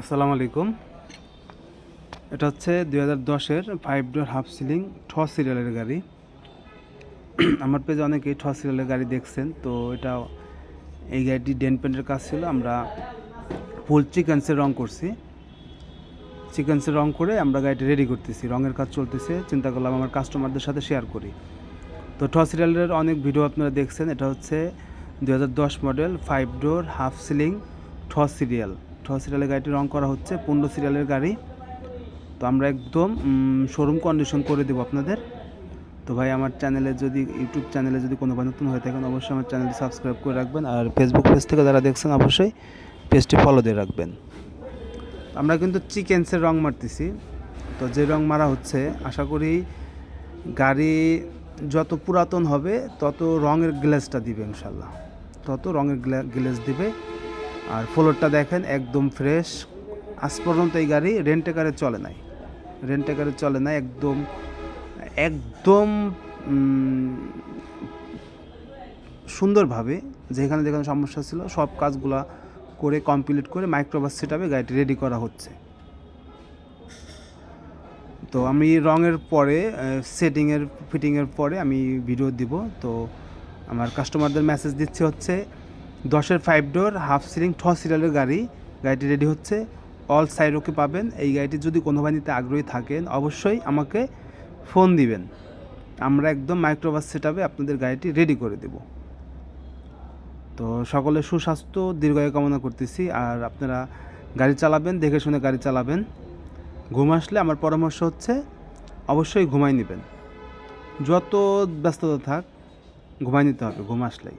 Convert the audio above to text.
আসসালামু আলাইকুম। এটা হচ্ছে দুই হাজার দশের ফাইভ ডোর হাফ সিলিং ঠ সিরিয়ালের গাড়ি। আমার পেজে অনেকেই ঠ সিরিয়ালের গাড়ি দেখছেন, তো এটা এই গাড়িটি ডেন পেন্টের কাজ ছিল। আমরা ফুল চিকেন্সের রং করছি। চিকেন্সের রং করে আমরা গাড়িটি রেডি করতেছি। রঙের কাজ চলতেছে। চিন্তা করলাম আমার কাস্টমারদের সাথে শেয়ার করি। তো ঠ সিরিয়ালের অনেক ভিডিও আপনারা দেখছেন। এটা হচ্ছে দু হাজার দশ model five door half ceiling ঠ সিরিয়াল ঠ সিরিয়ালের গাড়িটি রং করা হচ্ছে, পনেরো সিরিয়ালের গাড়ি। তো আমরা একদম শোরুম কন্ডিশন করে দেবো আপনাদের। তো ভাই, আমার চ্যানেলে যদি ইউটিউব চ্যানেলে যদি কোনো নতুন হয়ে থাকেন, অবশ্যই আমার চ্যানেলটি সাবস্ক্রাইব করে রাখবেন। আর ফেসবুক পেজ থেকে যারা দেখছেন, অবশ্যই পেজটি ফলো দিয়ে রাখবেন। আমরা কিন্তু চিকেন্সের রং মারতেছি। তো যে রং মারা হচ্ছে, আশা করি গাড়ি যত পুরাতন হবে, তত রঙের গ্লেজটা দিবে, ইনশাল্লাহ। তত রঙের গ্লেজ দিবে। আর ফ্লোরটা দেখেন একদম ফ্রেশ। আজ পর্যন্ত এই গাড়ি রেন্টেকারে চলে নাই। রেন্টেকারে চলে না একদম একদম সুন্দরভাবে। যেখানে যেখানে সমস্যা ছিল, সব কাজগুলা করে কমপ্লিট করে মাইক্রোবাস সেটআপে গাড়িটি রেডি করা হচ্ছে। তো আমি রঙের পরে সেটিংয়ের ফিটিংয়ের পরে আমি ভিডিও দিব। তো আমার কাস্টমারদের মেসেজ দিচ্ছে হচ্ছে দশের ফাইভ ডোর হাফ সিলিং ঠ সিরিয়ালের গাড়ি। গাড়িটি রেডি হচ্ছে। অল সাইড ওকে পাবেন। এই গাড়িটি যদি কোনো নিতে আগ্রহী থাকেন, অবশ্যই আমাকে ফোন দিবেন। আমরা একদম মাইক্রোবাস সেটআপে আপনাদের গাড়িটি রেডি করে দেব। তো সকলে সুস্বাস্থ্য, দীর্ঘায়ু কামনা করতেছি। আর আপনারা গাড়ি চালাবেন, দেখে শুনে গাড়ি চালাবেন। ঘুম আসলে আমার পরামর্শ হচ্ছে, অবশ্যই ঘুমাই নেবেন। যত ব্যস্ততা থাক, ঘুমাই নিতে হবে, ঘুম আসলেই।